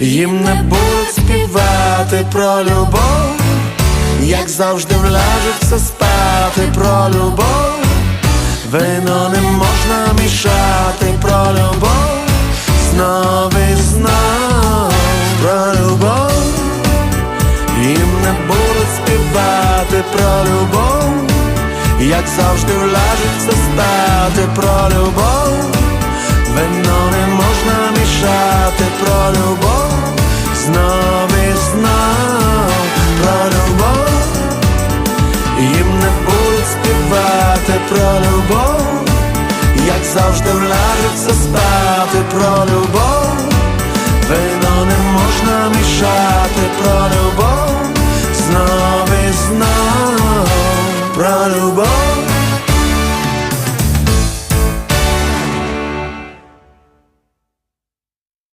їм не будуть співати про любов, як завжди вляжеться спати про любов, вино не можна мішати про любов, знов і знов про любов, їм не будуть співати про любов, як завжди вляжеться спати про любов, вино не можна мішати про любов, любов, як завжди вляжеться спати про любов, вино не можна мішати про любов, знов і знов про любов.